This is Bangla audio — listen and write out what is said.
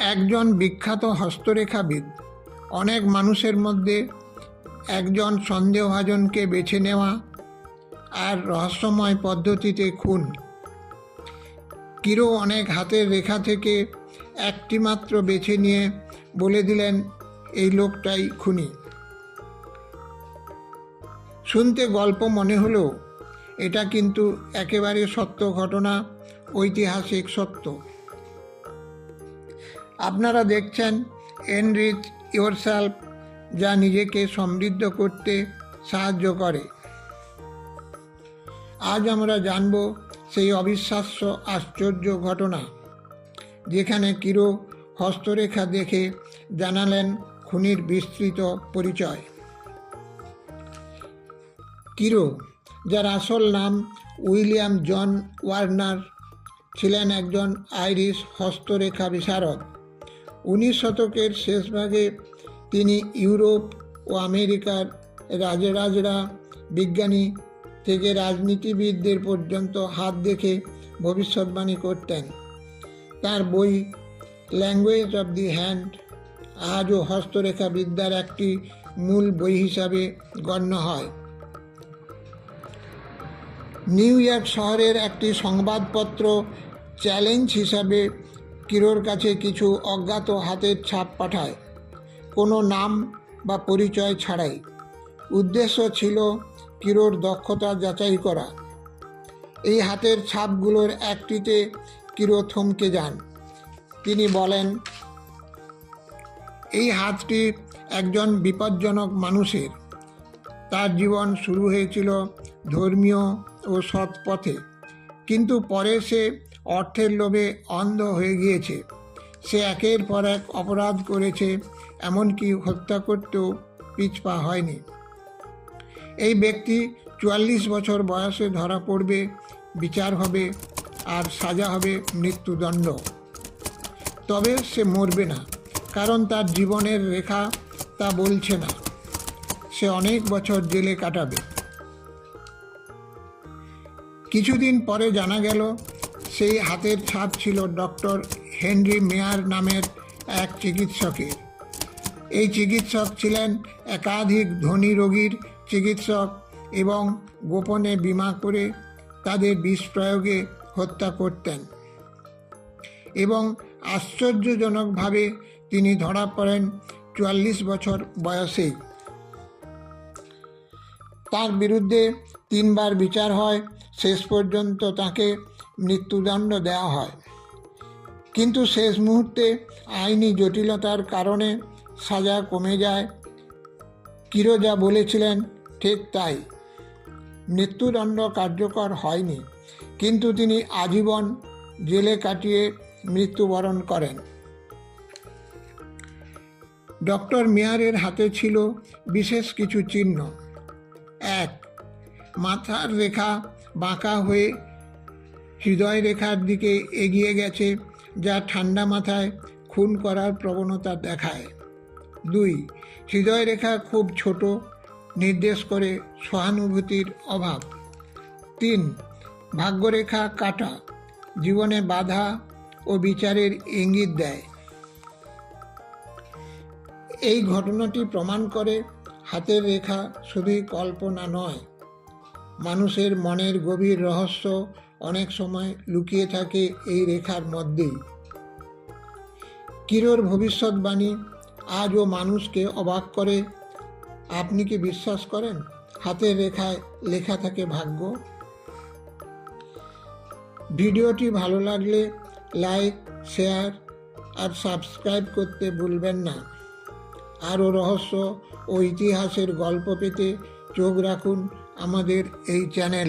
একজন বিখ্যাত হস্তরেখাবিদ। অনেক মানুষের মধ্যে একজন সন্দেহভাজনকে বেছে নেওয়া আর রহস্যময় পদ্ধতিতে খুন। কিরো অনেক হাতের রেখা থেকে একটি মাত্র বেছে নিয়ে বলে দিলেন, এই লোকটাই খুনি। শুনতে গল্প মনে হলো এটা কিন্তু একেবারে সত্য ঘটনা, ঐতিহাসিক সত্য। আপনারা দেখছেন এনরিচ ইয়োরসেলফ, যা নিজেকে সমৃদ্ধ করতে সাহায্য করে। আজ আমরা জানব সেই অবিশ্বাস্য, আশ্চর্য ঘটনা, যেখানে কিরো হস্তরেখা দেখে জানালেন খুনির বিস্তৃত পরিচয়। কিরো যার আসল নাম উইলিয়াম জন ওয়ার্নার, ছিলেন একজন আইরিশ হস্তরেখা বিশারদ। উনিশ শতকের শেষভাগে তিনি ইউরোপ ও আমেরিকার রাজরাজরা বিজ্ঞানী থেকে রাজনীতিবিদদের পর্যন্ত হাত দেখে ভবিষ্যৎবাণী করতেন। তার বই ল্যাঙ্গুয়েজ অব দি হ্যান্ড আজও হস্তরেখা বিদ্যার একটি মূল বই হিসাবে গণ্য হয়। নিউ ইয়র্ক শহরের একটি সংবাদপত্র চ্যালেঞ্জ হিসাবে কিরোর কাছে কিছু অজ্ঞাত হাতের ছাপ পাঠায়, কোনো নাম বা পরিচয় ছাড়াই। উদ্দেশ্য ছিল কিরোর দক্ষতা যাচাই করা। এই হাতের ছাপগুলোর একটিতে কিরো থমকে যান। তিনি বলেন, এই হাতটি একজন বিপজ্জনক মানুষের। তার জীবন শুরু হয়েছিল ধর্মীয় ও সৎ পথে। কিন্তু পরে সে অর্থের লোভে অন্ধ হয়ে গিয়েছে। সে একের পর এক অপরাধ করেছে, এমনকি হত্যা করতেও পিছপা হয়নি। এই ব্যক্তি চুয়াল্লিশ বছর বয়সে ধরা পড়বে, বিচার হবে, আর সাজা হবে মৃত্যুদণ্ড। তবে সে মরবে না, কারণ তার জীবনের রেখা তা বলছে না। সে অনেক বছর জেলে কাটাবে। কিছুদিন পরে জানা গেল সেই হাতের ছাপ ছিল ডক্টর হেনরি মেয়ার নামের এক চিকিৎসকের। এই চিকিৎসক ছিলেন একাধিক ধনী রোগীর চিকিৎসক এবং গোপনে বিমা করে তাদের বিষ প্রয়োগে হত্যা করতেন এবং আশ্চর্যজনকভাবে তিনি ধরা পড়েন চুয়াল্লিশ বছর বয়সেই। তার বিরুদ্ধে তিনবার বিচার হয়, শেষ পর্যন্ত তাকে মৃত্যুদণ্ড দেওয়া হয়। কিন্তু শেষ মুহূর্তে আইনি জটিলতার কারণে সাজা কমে যায়। কিরোজা বলেছিলেন, ঠিক তাই। মৃত্যুদণ্ড কার্যকর হয়নি। কিন্তু তিনি আজীবন জেলে কাটিয়ে মৃত্যুবরণ করেন। ডক্টর মেয়ারের হাতে ছিল বিশেষ কিছু চিহ্ন। এক, মাথার রেখা বাঁকা হয়ে হৃদয় রেখার দিকে এগিয়ে গেছে, যা ঠান্ডা মাথায় খুন করার প্রবণতা দেখায়। দুই, হৃদয় রেখা খুব ছোট, নির্দেশ করে সহানুভূতির অভাব। তিন, ভাগ্যরেখা কাটা, জীবনে বাধা ও বিচারের ইঙ্গিত দেয়। এই ঘটনাটি প্রমাণ করে হাতের রেখা শুধুই কল্পনা নয়, মানুষের মনের গভীর রহস্য অনেক সময় লুকিয়ে থাকে এই রেখার মধ্যেই। কিরোর ভবিষ্যৎবাণী আজও মানুষকে অবাক করে। আপনি কি বিশ্বাস করেন হাতের রেখায় লেখা থাকে ভাগ্য? ভিডিওটি ভালো লাগলে লাইক, শেয়ার আর সাবস্ক্রাইব করতে ভুলবেন না। আরও রহস্য ও ইতিহাসের গল্প পেতে চোখ রাখুন আমাদের এই চ্যানেলে।